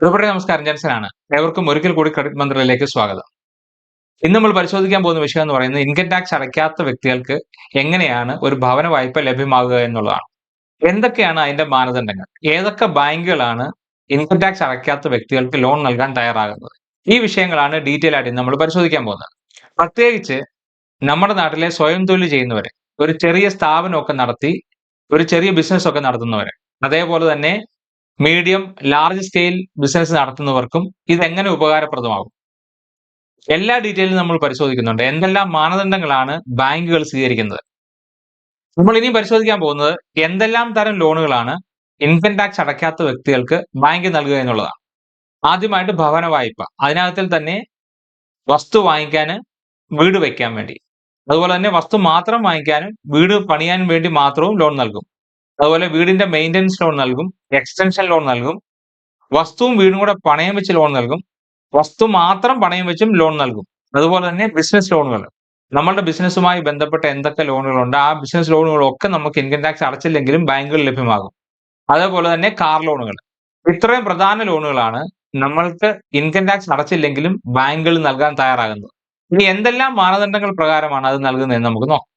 പ്രിയപ്പെട്ട നമസ്കാരം. ജൻസനാണ് ഏവർക്കും ഒരിക്കൽ കൂടി ക്രെഡിറ്റ് മന്ത്രിയിലേക്ക് സ്വാഗതം. ഇന്ന് നമ്മൾ പരിശോധിക്കാൻ പോകുന്ന വിഷയം എന്ന് പറയുന്നത് ഇൻകം ടാക്സ് അടയ്ക്കാത്ത വ്യക്തികൾക്ക് എങ്ങനെയാണ് ഒരു ഭവന വായ്പ ലഭ്യമാകുക എന്നുള്ളതാണ്. എന്തൊക്കെയാണ് അതിന്റെ മാനദണ്ഡങ്ങൾ? ഏതൊക്കെ ബാങ്കുകളാണ് ഇൻകം ടാക്സ് അടയ്ക്കാത്ത വ്യക്തികൾക്ക് ലോൺ നൽകാൻ തയ്യാറാകുന്നത്? ഈ വിഷയങ്ങളാണ് ഡീറ്റെയിൽ ആയിട്ട് നമ്മൾ പരിശോധിക്കാൻ പോകുന്നത്. പ്രത്യേകിച്ച് നമ്മുടെ നാട്ടിലെ സ്വയം തൊഴിൽ ചെയ്യുന്നവരെ ഒരു ചെറിയ സ്ഥാപനമൊക്കെ നടത്തി ഒരു ചെറിയ ബിസിനസ് ഒക്കെ നടത്തുന്നവരെ അതേപോലെ തന്നെ മീഡിയം ലാർജ് സ്കെയിൽ ബിസിനസ് നടത്തുന്നവർക്കും ഇത് എങ്ങനെ ഉപകാരപ്രദമാകും? എല്ലാ ഡീറ്റെയിലും നമ്മൾ പരിശോധിക്കുന്നുണ്ട്. എന്തെല്ലാം മാനദണ്ഡങ്ങളാണ് ബാങ്കുകൾ സ്വീകരിക്കുന്നത്? നമ്മൾ ഇനി പരിശോധിക്കാൻ പോകുന്നത് എന്തെല്ലാം തരം ലോണുകളാണ് ഇൻകം ടാക്സ് അടയ്ക്കാത്ത വ്യക്തികൾക്ക് ബാങ്ക് നൽകുക എന്നുള്ളതാണ്. ആദ്യമായിട്ട് ഭവന വായ്പ. അതിനകത്തിൽ തന്നെ വസ്തു വാങ്ങിക്കാൻ വീട് വയ്ക്കാൻ വേണ്ടി. അതുപോലെ തന്നെ വസ്തു മാത്രം വാങ്ങിക്കാനും വീട് പണിയാൻ വേണ്ടി മാത്രവും ലോൺ നൽകും. അതുപോലെ വീടിന്റെ മെയിന്റനൻസ് ലോൺ നൽകും എക്സ്റ്റൻഷൻ ലോൺ നൽകും വസ്തുവും വീടും കൂടെ പണയം വെച്ച് ലോൺ നൽകും വസ്തു മാത്രം പണയം വെച്ചും ലോൺ നൽകും. അതുപോലെ തന്നെ ബിസിനസ് ലോണുകൾ നമ്മളുടെ ബിസിനസ്സുമായി ബന്ധപ്പെട്ട എന്തൊക്കെ ലോണുകളുണ്ട് ആ ബിസിനസ് ലോണുകളൊക്കെ നമുക്ക് ഇൻകം ടാക്സ് അടച്ചില്ലെങ്കിലും ബാങ്കുകൾ ലഭ്യമാകും. അതേപോലെ തന്നെ കാർ ലോണുകൾ ഇത്രയും പ്രധാന ലോണുകളാണ് നമ്മൾക്ക് ഇൻകം ടാക്സ് അടച്ചില്ലെങ്കിലും ബാങ്കുകൾ നൽകാൻ തയ്യാറാകുന്നത്. ഇനി എന്തെല്ലാം മാനദണ്ഡങ്ങൾ പ്രകാരമാണ് അത് നൽകുന്നതെന്ന് നമുക്ക് നോക്കാം.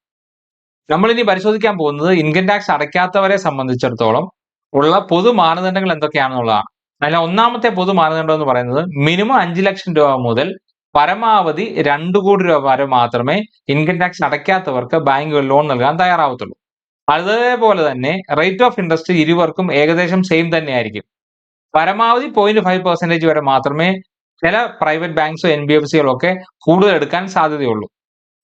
നമ്മൾ ഇനി പരിശോധിക്കാൻ പോകുന്നത് ഇൻകം ടാക്സ് അടയ്ക്കാത്തവരെ സംബന്ധിച്ചിടത്തോളം ഉള്ള പൊതു മാനദണ്ഡങ്ങൾ എന്തൊക്കെയാണെന്നുള്ളതാണ്. അതിൽ ഒന്നാമത്തെ പൊതു മാനദണ്ഡം എന്ന് പറയുന്നത് മിനിമം അഞ്ച് ലക്ഷം രൂപ മുതൽ പരമാവധി രണ്ടു കോടി രൂപ വരെ മാത്രമേ ഇൻകം ടാക്സ് അടയ്ക്കാത്തവർക്ക് ബാങ്കുകൾ ലോൺ നൽകാൻ തയ്യാറാവത്തുള്ളൂ. അതേപോലെ തന്നെ റേറ്റ് ഓഫ് ഇൻട്രസ്റ്റ് ഇരുവർക്കും ഏകദേശം സെയിം തന്നെയായിരിക്കും. പരമാവധി പോയിന്റ് ഫൈവ് പെർസെന്റേജ് വരെ മാത്രമേ ചില പ്രൈവറ്റ് ബാങ്ക്സോ എൻ ബി എഫ് സികളോ ഒക്കെ കൂടുതൽ എടുക്കാൻ സാധ്യതയുള്ളൂ.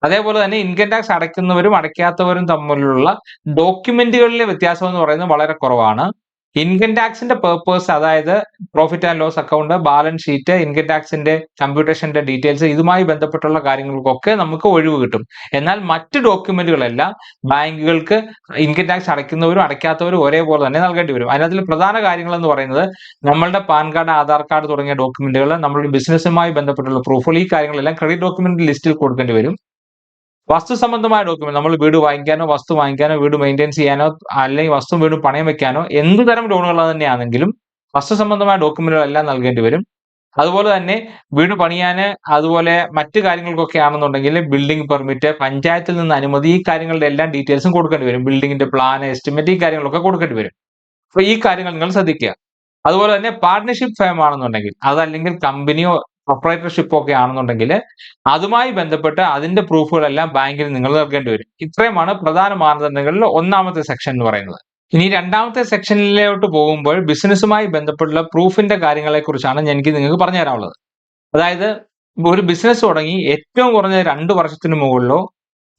അതേപോലെ തന്നെ ഇൻകം ടാക്സ് അടയ്ക്കുന്നവരും അടയ്ക്കാത്തവരും തമ്മിലുള്ള ഡോക്യുമെന്റുകളിലെ വ്യത്യാസം എന്ന് പറയുന്നത് വളരെ കുറവാണ്. ഇൻകം ടാക്സിന്റെ പേർപ്പേഴ്സ് അതായത് profit and loss account balance sheet income ടാക്സിന്റെ കമ്പ്യൂട്ടേഷന്റെ ഡീറ്റെയിൽസ് ഇതുമായി ബന്ധപ്പെട്ടുള്ള കാര്യങ്ങൾക്കൊക്കെ നമുക്ക് ഒഴിവ് കിട്ടും. എന്നാൽ മറ്റ് ഡോക്യുമെന്റുകളെല്ലാം ബാങ്കുകൾക്ക് ഇൻകം ടാക്സ് അടയ്ക്കുന്നവരും അടയ്ക്കാത്തവരും ഒരേപോലെ തന്നെ നൽകേണ്ടി വരും. അതിനകത്തിൽ പ്രധാന കാര്യങ്ങൾ എന്ന് പറയുന്നത് നമ്മളുടെ പാൻ കാർഡ് ആധാർ കാർഡ് തുടങ്ങിയ ഡോക്യുമെന്റുകൾ നമ്മളുടെ ബിസിനസ്സുമായി ബന്ധപ്പെട്ടുള്ള പ്രൂഫുകൾ ഈ കാര്യങ്ങളെല്ലാം ക്രെഡിറ്റ് ഡോക്യുമെന്റ് ലിസ്റ്റിൽ കൊടുക്കേണ്ടി വരും. വസ്തു സംബന്ധമായ ഡോക്യുമെന്റ് നമ്മൾ വീട് വാങ്ങിക്കാനോ വസ്തു വാങ്ങിക്കാനോ വീട് മെയിന്റെയിൻ ചെയ്യാനോ അല്ലെങ്കിൽ വസ്തു വീട് പണയം വെക്കാനോ എന്ത് തരം ലോണുകൾ തന്നെയാണെങ്കിലും വസ്തു സംബന്ധമായ ഡോക്യുമെന്റുകളെല്ലാം നൽകേണ്ടി വരും. അതുപോലെ തന്നെ വീട് പണിയാന് അതുപോലെ മറ്റു കാര്യങ്ങൾക്കൊക്കെ ആണെന്നുണ്ടെങ്കിൽ ബിൽഡിംഗ് പെർമിറ്റ് പഞ്ചായത്തിൽ നിന്ന് അനുമതി ഈ കാര്യങ്ങളുടെ എല്ലാം ഡീറ്റെയിൽസും കൊടുക്കേണ്ടി വരും. ബിൽഡിങ്ങിന്റെ പ്ലാൻ എസ്റ്റിമേറ്റ് ഈ കാര്യങ്ങളൊക്കെ കൊടുക്കേണ്ടി വരും. അപ്പൊ ഈ കാര്യങ്ങൾ നിങ്ങൾ ശ്രദ്ധിക്കുക. അതുപോലെ തന്നെ പാർട്ട്ണർഷിപ്പ് ഫേം ആണെന്നുണ്ടെങ്കിൽ അതല്ലെങ്കിൽ കമ്പനിയോ പ്രൊപ്പറേറ്റർഷിപ്പ് ഒക്കെ ആണെന്നുണ്ടെങ്കിൽ അതുമായി ബന്ധപ്പെട്ട് അതിന്റെ പ്രൂഫുകളെല്ലാം ബാങ്കിൽ നിങ്ങൾ നൽകേണ്ടി വരും. ഇത്രയുമാണ് പ്രധാന മാനദണ്ഡങ്ങളിൽ ഒന്നാമത്തെ സെക്ഷൻ എന്ന് പറയുന്നത്. ഇനി രണ്ടാമത്തെ സെക്ഷനിലോട്ട് പോകുമ്പോൾ ബിസിനസ്സുമായി ബന്ധപ്പെട്ടുള്ള പ്രൂഫിന്റെ കാര്യങ്ങളെ കുറിച്ചാണ് എനിക്ക് നിങ്ങൾക്ക് പറഞ്ഞു തരാനുള്ളത് അതായത് ഒരു ബിസിനസ് തുടങ്ങി ഏറ്റവും കുറഞ്ഞ രണ്ട് വർഷത്തിന് മുകളിലോ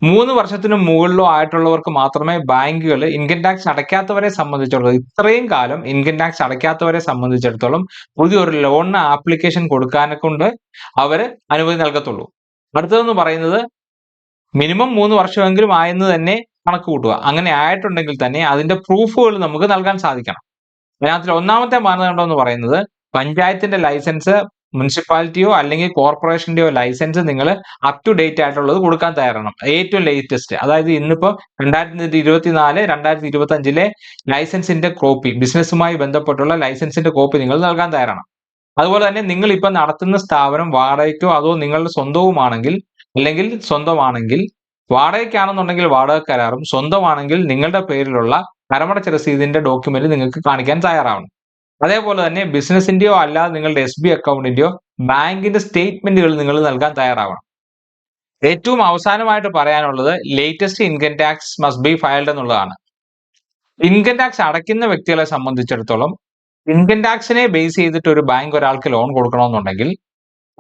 മൂന്ന് വർഷത്തിന് മുകളിലോ ആയിട്ടുള്ളവർക്ക് മാത്രമേ ബാങ്കുകൾ ഇൻകം ടാക്സ് അടയ്ക്കാത്തവരെ സംബന്ധിച്ചിടത്തോളം ഇത്രയും കാലം ഇൻകം ടാക്സ് അടയ്ക്കാത്തവരെ സംബന്ധിച്ചിടത്തോളം പുതിയൊരു ലോണിന് ആപ്ലിക്കേഷൻ കൊടുക്കാനെ കൊണ്ട് അവർ അനുമതി നൽകത്തുള്ളൂ. അടുത്തതെന്ന് പറയുന്നത് മിനിമം മൂന്ന് വർഷമെങ്കിലും ആയെന്ന് തന്നെ കണക്ക് കൂട്ടുക. അങ്ങനെ ആയിട്ടുണ്ടെങ്കിൽ തന്നെ അതിന്റെ പ്രൂഫുകൾ നമുക്ക് നൽകാൻ സാധിക്കണം. അതിനകത്തിൽ ഒന്നാമത്തെ മാനദണ്ഡം എന്ന് പറയുന്നത് പഞ്ചായത്തിന്റെ ലൈസൻസ് മുനിസിപ്പാലിറ്റിയോ അല്ലെങ്കിൽ കോർപ്പറേഷന്റെയോ ലൈസൻസ് നിങ്ങൾ അപ് ടു ഡേറ്റ് ആയിട്ടുള്ളത് കൊടുക്കാൻ തയ്യാറാണ്. ഏറ്റവും ലേറ്റസ്റ്റ് അതായത് ഇന്നിപ്പോ രണ്ടായിരത്തി ഇരുപത്തി നാല് രണ്ടായിരത്തി ഇരുപത്തി അഞ്ചിലെ ലൈസൻസിന്റെ കോപ്പി ബിസിനസ്സുമായി ബന്ധപ്പെട്ടുള്ള ലൈസൻസിന്റെ കോപ്പി നിങ്ങൾ നൽകാൻ തയ്യാറാണ്. അതുപോലെ തന്നെ നിങ്ങൾ ഇപ്പൊ നടത്തുന്ന സ്ഥാപനം വാടകയ്ക്കോ അതോ നിങ്ങളുടെ സ്വന്തവുമാണെങ്കിൽ അല്ലെങ്കിൽ സ്വന്തമാണെങ്കിൽ വാടകയ്ക്കാണെന്നുണ്ടെങ്കിൽ വാടക കരാറും സ്വന്തമാണെങ്കിൽ നിങ്ങളുടെ പേരിലുള്ള കരമടച്ച രസീതിന്റെ ഡോക്യുമെന്റ് നിങ്ങൾക്ക് കാണിക്കാൻ തയ്യാറാവണം. അതേപോലെ തന്നെ ബിസിനസിന്റെയോ അല്ലാതെ നിങ്ങളുടെ എസ് ബി അക്കൗണ്ടിന്റെയോ ബാങ്കിന്റെ സ്റ്റേറ്റ്മെന്റുകൾ നിങ്ങൾ നൽകാൻ തയ്യാറാവണം. ഏറ്റവും അവസാനമായിട്ട് പറയാനുള്ളത് latest income tax must be filed എന്നുള്ളതാണ്. ഇൻകം ടാക്സ് അടയ്ക്കുന്ന വ്യക്തികളെ സംബന്ധിച്ചിടത്തോളം ഇൻകം ടാക്സിനെ ബേസ് ചെയ്തിട്ട് ഒരു ബാങ്ക് ഒരാൾക്ക് ലോൺ കൊടുക്കണമെന്നുണ്ടെങ്കിൽ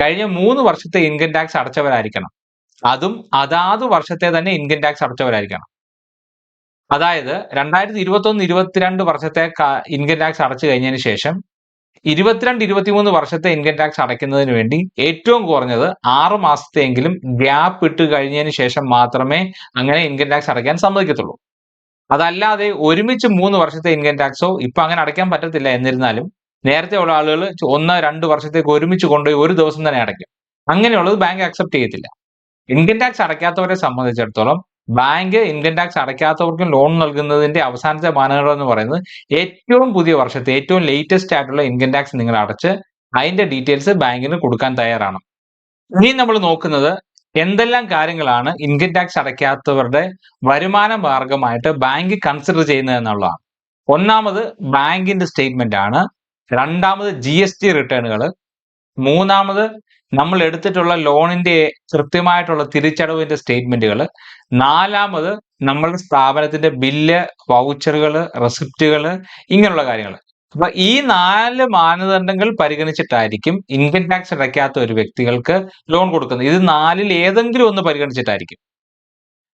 കഴിഞ്ഞ മൂന്ന് വർഷത്തെ ഇൻകം ടാക്സ് അടച്ചവരായിരിക്കണം. അതും അതാത് വർഷത്തെ തന്നെ ഇൻകം ടാക്സ് അടച്ചവരായിരിക്കണം. അതായത് രണ്ടായിരത്തി ഇരുപത്തി ഒന്ന് ഇരുപത്തിരണ്ട് വർഷത്തെ ഇൻകം ടാക്സ് അടച്ചു കഴിഞ്ഞതിന് ശേഷം ഇരുപത്തിരണ്ട് ഇരുപത്തിമൂന്ന് വർഷത്തെ ഇൻകം ടാക്സ് അടയ്ക്കുന്നതിന് വേണ്ടി ഏറ്റവും കുറഞ്ഞത് ആറ് മാസത്തെയെങ്കിലും ഗ്യാപ്പ് ഇട്ട് കഴിഞ്ഞതിന് ശേഷം മാത്രമേ അങ്ങനെ ഇൻകം ടാക്സ് അടയ്ക്കാൻ സമ്മതിക്കത്തുള്ളൂ. അതല്ലാതെ ഒരുമിച്ച് മൂന്ന് വർഷത്തെ ഇൻകം ടാക്സോ ഇപ്പൊ അങ്ങനെ അടയ്ക്കാൻ പറ്റത്തില്ല എന്നിരുന്നാലും നേരത്തെ ഉള്ള ആളുകൾ ഒന്ന് രണ്ട് വർഷത്തേക്ക് ഒരുമിച്ച് കൊണ്ടുപോയി ഒരു ദിവസം തന്നെ അടയ്ക്കും. അങ്ങനെയുള്ളത് ബാങ്ക് അക്സെപ്റ്റ് ചെയ്യത്തില്ല. ഇൻകം ടാക്സ് അടയ്ക്കാത്തവരെ സംബന്ധിച്ചിടത്തോളം ബാങ്ക് ഇൻകം ടാക്സ് അടയ്ക്കാത്തവർക്കും ലോൺ നൽകുന്നതിന്റെ അവസാനത്തെ മാനദണ്ഡം എന്ന് പറയുന്നത് ഏറ്റവും പുതിയ വർഷത്തെ ഏറ്റവും ലേറ്റസ്റ്റ് ആയിട്ടുള്ള ഇൻകം ടാക്സ് നിങ്ങൾ അടച്ച് അതിന്റെ ഡീറ്റെയിൽസ് ബാങ്കിന് കൊടുക്കാൻ തയ്യാറാണ്. ഇനി നമ്മൾ നോക്കുന്നത് എന്തെല്ലാം കാര്യങ്ങളാണ് ഇൻകം ടാക്സ് അടയ്ക്കാത്തവരുടെ വരുമാന മാർഗമായിട്ട് ബാങ്ക് കൺസിഡർ ചെയ്യുന്നത് എന്നുള്ളതാണ്. ഒന്നാമത് ബാങ്കിന്റെ സ്റ്റേറ്റ്മെന്റ് ആണ്. രണ്ടാമത് ജി എസ് ടി റിട്ടേണുകൾ മൂന്നാമത് നമ്മൾ എടുത്തിട്ടുള്ള ലോണിന്റെ കൃത്യമായിട്ടുള്ള തിരിച്ചടവിന്റെ സ്റ്റേറ്റ്മെന്റുകൾ നാലാമത് നമ്മളുടെ സ്ഥാപനത്തിന്റെ ബില്ല് വൗച്ചറുകൾ റെസിപ്റ്റുകൾ ഇങ്ങനെയുള്ള കാര്യങ്ങൾ അപ്പൊ ഈ നാല് മാനദണ്ഡങ്ങൾ പരിഗണിച്ചിട്ടായിരിക്കും ഇൻകം ടാക്സ് അടയ്ക്കാത്ത ഒരു വ്യക്തികൾക്ക് ലോൺ കൊടുക്കുന്നത്. ഇത് നാലിൽ ഏതെങ്കിലും ഒന്ന് പരിഗണിച്ചിട്ടായിരിക്കും.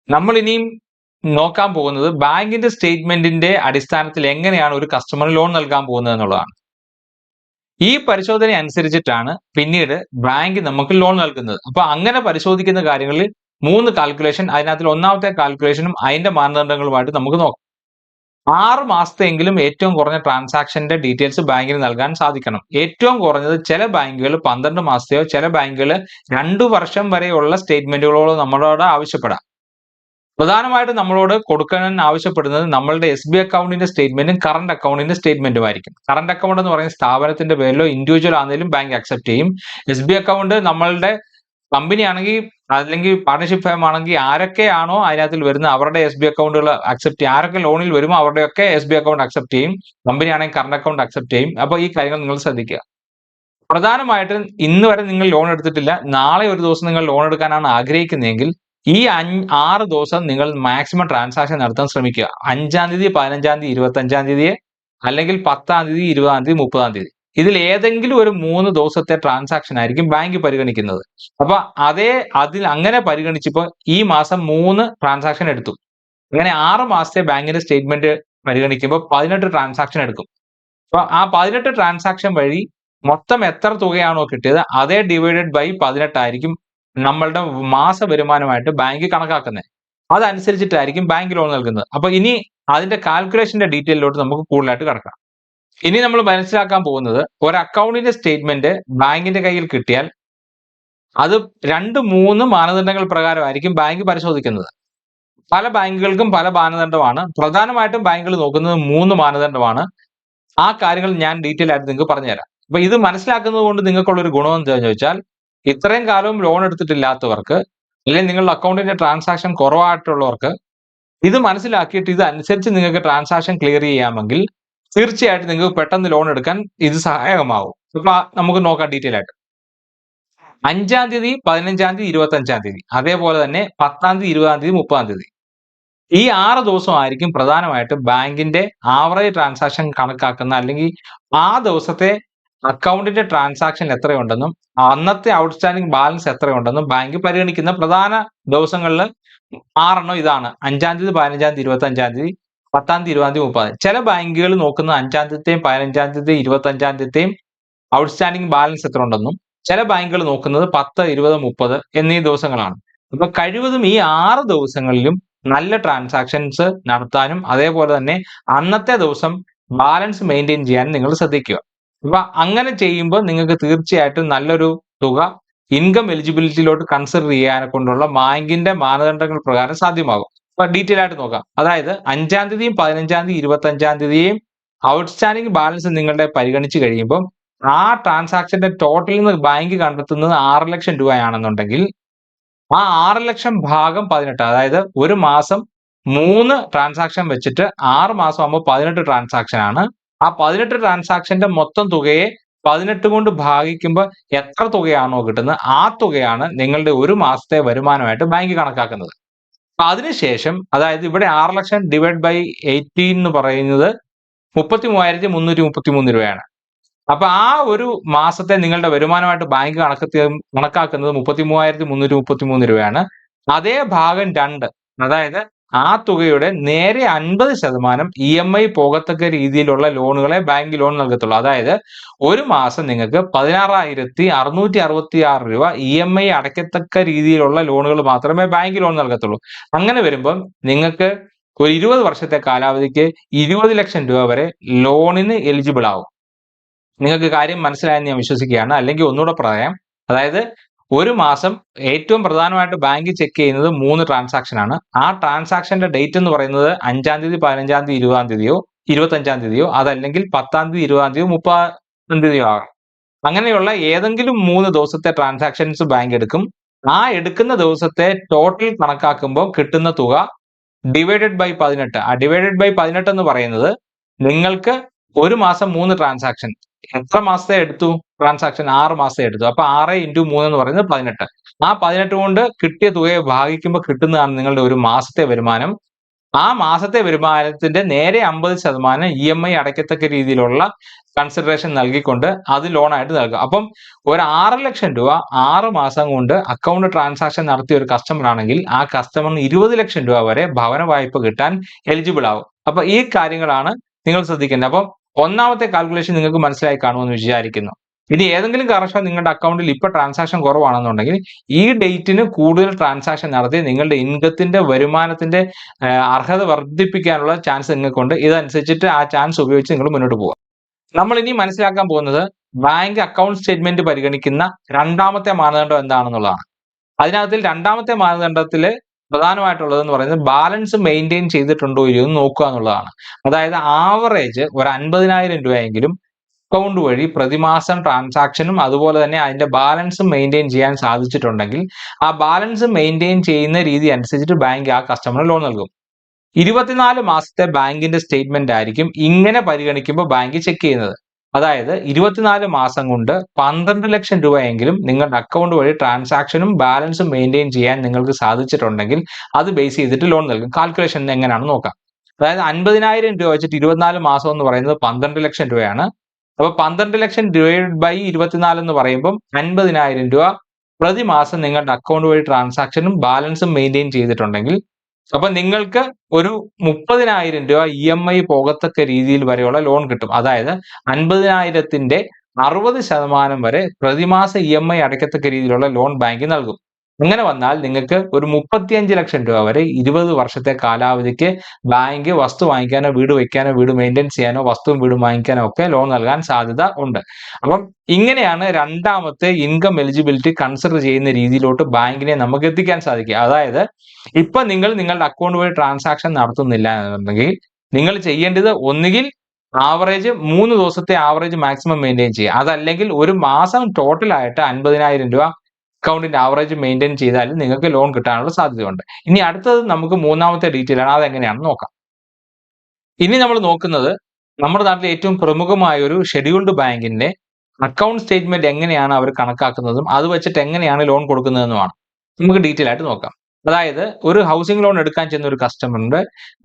നമ്മൾ ഇനിയും നോക്കാൻ പോകുന്നത് ബാങ്കിന്റെ സ്റ്റേറ്റ്മെന്റിന്റെ അടിസ്ഥാനത്തിൽ എങ്ങനെയാണ് ഒരു കസ്റ്റമർ ലോൺ നൽകാൻ പോകുന്നത് എന്നുള്ളതാണ്. ഈ പരിശോധന അനുസരിച്ചിട്ടാണ് പിന്നീട് ബാങ്ക് നമുക്ക് ലോൺ നൽകുന്നത്. അപ്പൊ അങ്ങനെ പരിശോധിക്കുന്ന കാര്യങ്ങളിൽ മൂന്ന് കാൽക്കുലേഷൻ അതിനകത്തിൽ ഒന്നാമത്തെ കാൽക്കുലേഷനും അതിന്റെ മാനദണ്ഡങ്ങളുമായിട്ട് നമുക്ക് നോക്കാം. ആറ് മാസത്തെങ്കിലും ഏറ്റവും കുറഞ്ഞ ട്രാൻസാക്ഷന്റെ ഡീറ്റെയിൽസ് ബാങ്കിന് നൽകാൻ സാധിക്കണം. ഏറ്റവും കുറഞ്ഞത് ചില ബാങ്കുകൾ പന്ത്രണ്ട് മാസത്തെയോ ചില ബാങ്കുകൾ രണ്ടു വർഷം വരെയുള്ള സ്റ്റേറ്റ്മെന്റുകളോ നമ്മളോട് ആവശ്യപ്പെടാം. പ്രധാനമായിട്ടും നമ്മളോട് കൊടുക്കാൻ ആവശ്യപ്പെടുന്നത് നമ്മളുടെ എസ് ബി അക്കൗണ്ടിന്റെ സ്റ്റേറ്റ്മെന്റും കറണ്ട് അക്കൗണ്ടിന്റെ സ്റ്റേറ്റ്മെന്റും ആയിരിക്കും. കറണ്ട് അക്കൗണ്ട് എന്ന് പറയുന്ന സ്ഥാപനത്തിന്റെ പേരിലോ ഇൻഡിവിജ്വൽ ആണെങ്കിലും ബാങ്ക് അക്സെപ്റ്റ് ചെയ്യും. എസ് ബി അക്കൗണ്ട് നമ്മളുടെ കമ്പനി ആണെങ്കിൽ അല്ലെങ്കിൽ പാർട്ണർഷിപ്പ് ഫേം ആണെങ്കിൽ ആരൊക്കെയാണോ അതിനകത്തിൽ വരുന്ന അവരുടെ എസ് ബി അക്കൗണ്ടുകൾ അക്സെപ്റ്റ് ചെയ്യും. ആരൊക്കെ ലോണിൽ വരുമോ അവരുടെയൊക്കെ എസ് ബി അക്കൗണ്ട് അക്സെപ്റ്റ് ചെയ്യും. കമ്പനി ആണെങ്കിൽ കറണ്ട് അക്കൗണ്ട് അക്സെപ്റ്റ് ചെയ്യും. അപ്പോൾ ഈ കാര്യങ്ങൾ നിങ്ങൾ ശ്രദ്ധിക്കുക. പ്രധാനമായിട്ടും ഇന്ന് വരെ നിങ്ങൾ ലോൺ എടുത്തിട്ടില്ല. നാളെ ഒരു ദിവസം നിങ്ങൾ ലോൺ എടുക്കാനാണ് ആഗ്രഹിക്കുന്നതെങ്കിൽ ഈ ആറ് ദിവസം നിങ്ങൾ മാക്സിമം ട്രാൻസാക്ഷൻ നടത്താൻ ശ്രമിക്കുക. അഞ്ചാം തീയതി പതിനഞ്ചാം തീയതി ഇരുപത്തഞ്ചാം തീയതി അല്ലെങ്കിൽ പത്താം തീയതി ഇരുപതാം തീയതി മുപ്പതാം തീയതി. ഇതിൽ ഏതെങ്കിലും ഒരു മൂന്ന് ദിവസത്തെ ട്രാൻസാക്ഷൻ ആയിരിക്കും ബാങ്ക് പരിഗണിക്കുന്നത്. അപ്പൊ അതേ അതിൽ അങ്ങനെ പരിഗണിച്ചപ്പോൾ ഈ മാസം മൂന്ന് ട്രാൻസാക്ഷൻ എടുത്തു. അങ്ങനെ ആറ് മാസത്തെ ബാങ്കിന്റെ സ്റ്റേറ്റ്മെന്റ് പരിഗണിക്കുമ്പോൾ പതിനെട്ട് ട്രാൻസാക്ഷൻ എടുക്കും. അപ്പൊ ആ പതിനെട്ട് ട്രാൻസാക്ഷൻ വഴി മൊത്തം എത്ര തുകയാണോ കിട്ടിയത് അതേ ഡിവൈഡഡ് ബൈ പതിനെട്ടായിരിക്കും നമ്മളുടെ മാസ വരുമാനമായിട്ട് ബാങ്ക് കണക്കാക്കുന്നത് അതനുസരിച്ചിട്ടായിരിക്കും ബാങ്ക് ലോൺ നൽകുന്നത്. അപ്പൊ ഇനി അതിന്റെ കാൽക്കുലേഷന്റെ ഡീറ്റെയിലോട്ട് നമുക്ക് കൂടുതലായിട്ട് കിടക്കാം. ഇനി നമ്മൾ മനസ്സിലാക്കാൻ പോകുന്നത് ഒരു അക്കൗണ്ടിന്റെ സ്റ്റേറ്റ്മെന്റ് ബാങ്കിന്റെ കയ്യിൽ കിട്ടിയാൽ അത് രണ്ട് മൂന്ന് മാനദണ്ഡങ്ങൾ പ്രകാരമായിരിക്കും ബാങ്ക് പരിശോധിക്കുന്നത്. പല ബാങ്കുകൾക്കും പല മാനദണ്ഡമാണ്. പ്രധാനമായിട്ടും ബാങ്കുകൾ നോക്കുന്നത് മൂന്ന് മാനദണ്ഡമാണ്. ആ കാര്യങ്ങൾ ഞാൻ ഡീറ്റെയിൽ ആയിട്ട് നിങ്ങൾക്ക് പറഞ്ഞുതരാം. അപ്പൊ ഇത് മനസ്സിലാക്കുന്നത് കൊണ്ട് നിങ്ങൾക്കുള്ള ഒരു ഗുണം എന്താണെന്ന് ചോദിച്ചാൽ ഇത്രയും കാലവും ലോൺ എടുത്തിട്ടില്ലാത്തവർക്ക് അല്ലെങ്കിൽ നിങ്ങളുടെ അക്കൗണ്ടിന്റെ ട്രാൻസാക്ഷൻ കുറവായിട്ടുള്ളവർക്ക് ഇത് മനസ്സിലാക്കിയിട്ട് ഇത് അനുസരിച്ച് നിങ്ങൾക്ക് ട്രാൻസാക്ഷൻ ക്ലിയർ ചെയ്യാമെങ്കിൽ തീർച്ചയായിട്ടും നിങ്ങൾക്ക് പെട്ടെന്ന് ലോൺ എടുക്കാൻ ഇത് സഹായകമാവും. ഇപ്പൊ നമുക്ക് നോക്കാം ഡീറ്റെയിൽ ആയിട്ട്. അഞ്ചാം തീയതി പതിനഞ്ചാം തീയതി ഇരുപത്തി അഞ്ചാം തീയതി. അതേപോലെ തന്നെ പത്താം തീയതി ഇരുപതാം തീയതി മുപ്പതാം തീയതി. ഈ ആറ് ദിവസമായിരിക്കും പ്രധാനമായിട്ടും ബാങ്കിന്റെ ആവറേജ് ട്രാൻസാക്ഷൻ കണക്കാക്കുന്ന അല്ലെങ്കിൽ ആ ദിവസത്തെ അക്കൗണ്ടിന്റെ ട്രാൻസാക്ഷൻ എത്രയുണ്ടെന്നും അന്നത്തെ ഔട്ട്സ്റ്റാൻഡിംഗ് ബാലൻസ് എത്രയുണ്ടെന്നും ബാങ്ക് പരിഗണിക്കുന്ന പ്രധാന ദിവസങ്ങളിൽ ആറെണ്ണം ഇതാണ്. അഞ്ചാം തീയതി പതിനഞ്ചാം തീയതി ഇരുപത്തി അഞ്ചാം തീയതി പത്താം തീയതി ഇരുപതാം തീയതി മുപ്പത് ചില ബാങ്കുകൾ നോക്കുന്നത് അഞ്ചാം തീയതിയും പതിനഞ്ചാം തീയതി ഇരുപത്തി അഞ്ചാം തീയതിയും ഔട്ട്സ്റ്റാൻഡിംഗ് ബാലൻസ് എത്ര ഉണ്ടെന്നും ചില ബാങ്കുകൾ നോക്കുന്നത് പത്ത് ഇരുപത് മുപ്പത് എന്നീ ദിവസങ്ങളാണ്. അപ്പൊ കഴിവതും ഈ ആറ് ദിവസങ്ങളിലും നല്ല ട്രാൻസാക്ഷൻസ് നടത്താനും അതേപോലെ തന്നെ അന്നത്തെ ദിവസം ബാലൻസ് മെയിന്റെയിൻ ചെയ്യാനും നിങ്ങൾ ശ്രദ്ധിക്കുക. അപ്പൊ അങ്ങനെ ചെയ്യുമ്പോൾ നിങ്ങൾക്ക് തീർച്ചയായിട്ടും നല്ലൊരു തുക ഇൻകം എലിജിബിലിറ്റിയിലോട്ട് കൺസിഡർ ചെയ്യാനെ കൊണ്ടുള്ള ബാങ്കിന്റെ മാനദണ്ഡങ്ങൾ പ്രകാരം സാധ്യമാകും. അപ്പൊ ഡീറ്റെയിൽ ആയിട്ട് നോക്കാം. അതായത് അഞ്ചാം തീയതിയും പതിനഞ്ചാം തീയതി ഇരുപത്തി അഞ്ചാം തീയതിയും ഔട്ട്സ്റ്റാൻഡിംഗ് ബാലൻസ് നിങ്ങളുടെ പരിഗണിച്ച് കഴിയുമ്പോൾ ആ ട്രാൻസാക്ഷന്റെ ടോട്ടലിൽ നിന്ന് ബാങ്ക് കണ്ടെത്തുന്നത് ആറ് ലക്ഷം രൂപയാണെന്നുണ്ടെങ്കിൽ ആ ആറ് ലക്ഷം ഭാഗം പതിനെട്ട് അതായത് ഒരു മാസം മൂന്ന് ട്രാൻസാക്ഷൻ വെച്ചിട്ട് ആറ് മാസം ആകുമ്പോൾ പതിനെട്ട് ട്രാൻസാക്ഷൻ ആണ് ആ പതിനെട്ട് ട്രാൻസാക്ഷന്റെ മൊത്തം തുകയെ പതിനെട്ട് കൊണ്ട് ഭാഗിക്കുമ്പോൾ എത്ര തുകയാണോ കിട്ടുന്നത്? ആ തുകയാണ് നിങ്ങളുടെ ഒരു മാസത്തെ വരുമാനമായിട്ട് ബാങ്ക് കണക്കാക്കുന്നത്. അപ്പൊ അതിനുശേഷം അതായത് ഇവിടെ ആറ് ലക്ഷം ഡിവൈഡ് ബൈ എയ്റ്റീൻ എന്ന് പറയുന്നത് മുപ്പത്തി മൂവായിരത്തി മുന്നൂറ്റി മുപ്പത്തി മൂന്ന് രൂപയാണ്. അപ്പൊ ആ ഒരു മാസത്തെ നിങ്ങളുടെ വരുമാനമായിട്ട് ബാങ്ക് കണക്കത്തി കണക്കാക്കുന്നത് മുപ്പത്തി മൂവായിരത്തി മുന്നൂറ്റി മുപ്പത്തി മൂന്ന് രൂപയാണ്. അതേ ഭാഗം രണ്ട് അതായത് ആ തുകയുടെ നേരെ അൻപത് ശതമാനം ഇ എം ഐ പോകത്തക്ക രീതിയിലുള്ള ലോണുകളെ ബാങ്ക് ലോൺ നൽകത്തുള്ളൂ. അതായത് ഒരു മാസം നിങ്ങൾക്ക് പതിനാറായിരത്തി അറുന്നൂറ്റി അറുപത്തി ആറ് രൂപ ഇ എം ഐ അടയ്ക്കത്തക്ക രീതിയിലുള്ള ലോണുകൾ മാത്രമേ ബാങ്ക് ലോൺ നൽകത്തുള്ളൂ. അങ്ങനെ വരുമ്പം നിങ്ങൾക്ക് ഒരു ഇരുപത് വർഷത്തെ കാലാവധിക്ക് ഇരുപത് ലക്ഷം രൂപ വരെ ലോണിന് എലിജിബിൾ ആവും. നിങ്ങൾക്ക് കാര്യം മനസ്സിലായെന്ന് ഞാൻ വിശ്വസിക്കുകയാണ്. അല്ലെങ്കിൽ ഒന്നുകൂടെ പറയാം. അതായത് ഒരു മാസം ഏറ്റവും പ്രധാനമായിട്ട് ബാങ്ക് ചെക്ക് ചെയ്യുന്നത് മൂന്ന് ട്രാൻസാക്ഷൻ ആണ്. ആ ട്രാൻസാക്ഷന്റെ ഡേറ്റ് എന്ന് പറയുന്നത് അഞ്ചാം തീയതി പതിനഞ്ചാം തീയതി ഇരുപതാം തീയതിയോ ഇരുപത്തഞ്ചാം തീയതിയോ അതല്ലെങ്കിൽ പത്താം തീയതി ഇരുപതാം തീയതിയോ മുപ്പതാം തീയതിയോ ആകാം. അങ്ങനെയുള്ള ഏതെങ്കിലും മൂന്ന് ദിവസത്തെ ട്രാൻസാക്ഷൻസ് ബാങ്ക് എടുക്കും. ആ എടുക്കുന്ന ദിവസത്തെ ടോട്ടൽ കണക്കാക്കുമ്പോൾ കിട്ടുന്ന തുക ഡിവൈഡഡ് ബൈ പതിനെട്ട്. ആ ഡിവൈഡഡ് ബൈ പതിനെട്ട് എന്ന് പറയുന്നത് നിങ്ങൾക്ക് ഒരു മാസം മൂന്ന് ട്രാൻസാക്ഷൻ എത്ര മാസത്തെ എടുത്തു? ട്രാൻസാക്ഷൻ ആറ് മാസം എടുത്തു. അപ്പൊ ആറ് ഇന്റു മൂന്ന് എന്ന് പറയുന്നത് പതിനെട്ട്. ആ പതിനെട്ട് കൊണ്ട് കിട്ടിയ തുകയെ ഭാഗിക്കുമ്പോൾ കിട്ടുന്നതാണ് നിങ്ങളുടെ ഒരു മാസത്തെ വരുമാനം. ആ മാസത്തെ വരുമാനത്തിന്റെ നേരെ അമ്പത് ശതമാനം ഇ എം ഐ അടയ്ക്കത്തക്ക രീതിയിലുള്ള കൺസിഡറേഷൻ നൽകിക്കൊണ്ട് അത് ലോണായിട്ട് നൽകുക. അപ്പം ഒരു ആറ് ലക്ഷം രൂപ ആറ് മാസം കൊണ്ട് അക്കൗണ്ട് ട്രാൻസാക്ഷൻ നടത്തിയ ഒരു കസ്റ്റമർ ആണെങ്കിൽ ആ കസ്റ്റമറിന് ഇരുപത് ലക്ഷം രൂപ വരെ ഭവന വായ്പ കിട്ടാൻ എലിജിബിൾ ആവും. അപ്പൊ ഈ കാര്യങ്ങളാണ് നിങ്ങൾ ശ്രദ്ധിക്കേണ്ടത്. അപ്പം ഒന്നാമത്തെ കാൽക്കുലേഷൻ നിങ്ങൾക്ക് മനസ്സിലായി കാണുമെന്ന് വിചാരിക്കുന്നു. ഇനി ഏതെങ്കിലും കാരണവശാൽ നിങ്ങളുടെ അക്കൗണ്ടിൽ ഇപ്പൊ ട്രാൻസാക്ഷൻ കുറവാണെന്നുണ്ടെങ്കിൽ ഈ ഡേറ്റിന് കൂടുതൽ ട്രാൻസാക്ഷൻ നടത്തി നിങ്ങളുടെ ഇൻകത്തിന്റെ വരുമാനത്തിന്റെ അർഹത വർദ്ധിപ്പിക്കാനുള്ള ചാൻസ് നിങ്ങൾക്കുണ്ട്. ഇതനുസരിച്ചിട്ട് ആ ചാൻസ് ഉപയോഗിച്ച് നിങ്ങൾ മുന്നോട്ട് പോവുക. നമ്മൾ ഇനി മനസ്സിലാക്കാൻ പോകുന്നത് ബാങ്ക് അക്കൗണ്ട് സ്റ്റേറ്റ്മെന്റ് പരിഗണിക്കുന്ന രണ്ടാമത്തെ മാനദണ്ഡം എന്താണെന്നുള്ളതാണ്. അതിനകത്തിൽ രണ്ടാമത്തെ മാനദണ്ഡത്തിൽ പ്രധാനമായിട്ടുള്ളത് എന്ന് പറയുന്നത് ബാലൻസ് മെയിന്റെയിൻ ചെയ്തിട്ടുണ്ടോ ഇല്ലയോ എന്ന് നോക്കുക എന്നുള്ളതാണ്. അതായത് ആവറേജ് ഒരു അൻപതിനായിരം രൂപയെങ്കിലും അക്കൗണ്ട് വഴി പ്രതിമാസം ട്രാൻസാക്ഷനും അതുപോലെ തന്നെ അതിന്റെ ബാലൻസ് മെയിന്റെയിൻ ചെയ്യാൻ സാധിച്ചിട്ടുണ്ടെങ്കിൽ ആ ബാലൻസ് മെയിന്റെയിൻ ചെയ്യുന്ന രീതി അനുസരിച്ചിട്ട് ബാങ്ക് ആ കസ്റ്റമർ ലോൺ നൽകും. ഇരുപത്തിനാല് മാസത്തെ ബാങ്കിന്റെ സ്റ്റേറ്റ്മെന്റ് ആയിരിക്കും ഇങ്ങനെ പരിഗണിക്കുമ്പോൾ ബാങ്ക് ചെക്ക് ചെയ്യുന്നത്. അതായത് ഇരുപത്തിനാല് മാസം കൊണ്ട് പന്ത്രണ്ട് ലക്ഷം രൂപയെങ്കിലും നിങ്ങളുടെ അക്കൗണ്ട് വഴി ട്രാൻസാക്ഷനും ബാലൻസും മെയിന്റെയിൻ ചെയ്യാൻ നിങ്ങൾക്ക് സാധിച്ചിട്ടുണ്ടെങ്കിൽ അത് ബേസ് ചെയ്തിട്ട് ലോൺ നൽകും. കാൽക്കുലേഷൻ എങ്ങനെയാണെന്ന് നോക്കാം. അതായത് അൻപതിനായിരം രൂപ വെച്ചിട്ട് ഇരുപത്തിനാല് മാസം എന്ന് പറയുന്നത് പന്ത്രണ്ട് ലക്ഷം രൂപയാണ്. അപ്പൊ പന്ത്രണ്ട് ലക്ഷം ഡിവൈഡ് ബൈ ഇരുപത്തിനാല് എന്ന് പറയുമ്പോൾ അൻപതിനായിരം രൂപ പ്രതിമാസം നിങ്ങളുടെ അക്കൗണ്ട് വഴി ട്രാൻസാക്ഷനും ബാലൻസും മെയിന്റെയിൻ ചെയ്തിട്ടുണ്ടെങ്കിൽ അപ്പൊ നിങ്ങൾക്ക് ഒരു മുപ്പതിനായിരം രൂപ ഇ എം ഐ പോകത്തക്ക രീതിയിൽ വരെയുള്ള ലോൺ കിട്ടും. അതായത് അൻപതിനായിരത്തിന്റെ അറുപത് ശതമാനം വരെ പ്രതിമാസ ഇ എം ഐ അടയ്ക്കത്തക്ക രീതിയിലുള്ള ലോൺ ബാങ്ക് നൽകും. അങ്ങനെ വന്നാൽ നിങ്ങൾക്ക് ഒരു മുപ്പത്തിയഞ്ച് ലക്ഷം രൂപ വരെ ഇരുപത് വർഷത്തെ കാലാവധിക്ക് ബാങ്ക് വസ്തു വാങ്ങിക്കാനോ വീട് വെക്കാനോ വീട് മെയിന്റെയിൻ ചെയ്യാനോ വസ്തുവും വീടും വാങ്ങിക്കാനോ ഒക്കെ ലോൺ നൽകാൻ സാധ്യത ഉണ്ട്. അപ്പം ഇങ്ങനെയാണ് രണ്ടാമത്തെ ഇൻകം എലിജിബിലിറ്റി കൺസിഡർ ചെയ്യുന്ന രീതിയിലോട്ട് ബാങ്കിനെ നമുക്ക് എത്തിക്കാൻ സാധിക്കുക. അതായത് ഇപ്പൊ നിങ്ങൾ നിങ്ങളുടെ അക്കൗണ്ട് വഴി ട്രാൻസാക്ഷൻ നടത്തുന്നില്ല എന്നുണ്ടെങ്കിൽ നിങ്ങൾ ചെയ്യേണ്ടത് ഒന്നുകിൽ ആവറേജ് മൂന്ന് ദിവസത്തെ ആവറേജ് മാക്സിമം മെയിന്റെയിൻ ചെയ്യുക. അതല്ലെങ്കിൽ ഒരു മാസം ടോട്ടലായിട്ട് അൻപതിനായിരം രൂപ അക്കൗണ്ടിന്റെ ആവറേജ് മെയിന്റെയിൻ ചെയ്താൽ നിങ്ങൾക്ക് ലോൺ കിട്ടാനുള്ള സാധ്യതയുണ്ട്. ഇനി അടുത്തത് നമുക്ക് മൂന്നാമത്തെ ഡീറ്റെയിൽ ആണ്. അതെങ്ങനെയാണെന്ന് നോക്കാം. ഇനി നമ്മൾ നോക്കുന്നത് നമ്മുടെ നാട്ടിലെ ഏറ്റവും പ്രമുഖമായ ഒരു ഷെഡ്യൂൾഡ് ബാങ്കിന്റെ അക്കൗണ്ട് സ്റ്റേറ്റ്മെന്റ് എങ്ങനെയാണ് അവർ കണക്കാക്കുന്നതും അത് വെച്ചിട്ട് എങ്ങനെയാണ് ലോൺ കൊടുക്കുന്നതെന്നുമാണ്. നമുക്ക് ഡീറ്റെയിൽ ആയിട്ട് നോക്കാം. അതായത് ഒരു ഹൗസിംഗ് ലോൺ എടുക്കാൻ ചെന്ന ഒരു കസ്റ്റമറുണ്ട്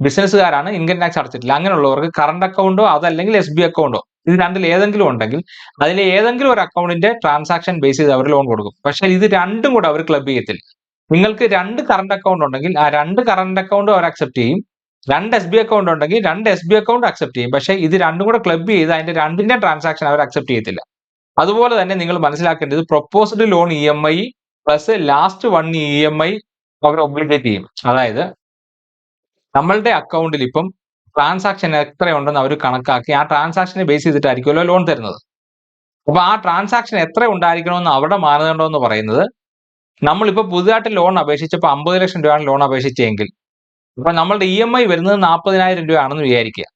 ബിസിനസ്സുകാരാണ് ഇൻകം ടാക്സ് അടച്ചിട്ടില്ല. അങ്ങനെയുള്ളവർക്ക് കറണ്ട് അക്കൗണ്ടോ അതല്ലെങ്കിൽ എസ് ബി അക്കൗണ്ടോ ഇത് രണ്ടിൽ ഏതെങ്കിലും ഉണ്ടെങ്കിൽ അതിലെ ഏതെങ്കിലും ഒരു അക്കൗണ്ടിന്റെ ട്രാൻസാക്ഷൻ ബേസ് ചെയ്ത് അവർ ലോൺ കൊടുക്കും. പക്ഷേ ഇത് രണ്ടും കൂടെ അവർ ക്ലബ് ചെയ്യത്തില്ല. നിങ്ങൾക്ക് രണ്ട് കറണ്ട് അക്കൗണ്ട് ഉണ്ടെങ്കിൽ ആ രണ്ട് കറണ്ട് അക്കൗണ്ടും അവർ അക്സെപ്റ്റ് ചെയ്യും. രണ്ട് എസ് ബി അക്കൗണ്ട് ഉണ്ടെങ്കിൽ രണ്ട് എസ് ബി അക്കൗണ്ട് അക്സെപ്റ്റ് ചെയ്യും. പക്ഷേ ഇത് രണ്ടും കൂടെ ക്ലബ് ചെയ്ത് അതിന്റെ രണ്ടിന്റെ ട്രാൻസാക്ഷൻ അവർ അക്സെപ്റ്റ് ചെയ്യത്തില്ല. അതുപോലെ തന്നെ നിങ്ങൾ മനസ്സിലാക്കേണ്ടത് proposed loan E M I plus last one E M I our obligate ചെയ്യും. അതായത് നമ്മളുടെ അക്കൗണ്ടിൽ ഇപ്പം ട്രാൻസാക്ഷൻ എത്രയുണ്ടെന്ന് അവർ കണക്കാക്കി ആ ട്രാൻസാക്ഷനെ ബേസ് ചെയ്തിട്ടായിരിക്കുമല്ലോ ലോൺ തരുന്നത്? അപ്പൊ ആ ട്രാൻസാക്ഷൻ എത്ര ഉണ്ടായിരിക്കണമെന്ന് അവിടെ മാനദണ്ഡം എന്ന് പറയുന്നത് നമ്മളിപ്പോൾ പുതുതായിട്ട് ലോൺ അപേക്ഷിച്ചപ്പോൾ അമ്പത് ലക്ഷം രൂപയാണ് ലോൺ അപേക്ഷിച്ചെങ്കിൽ അപ്പൊ നമ്മളുടെ ഇ എം ഐ വരുന്നത് നാൽപ്പതിനായിരം രൂപയാണെന്ന് വിചാരിക്കുക.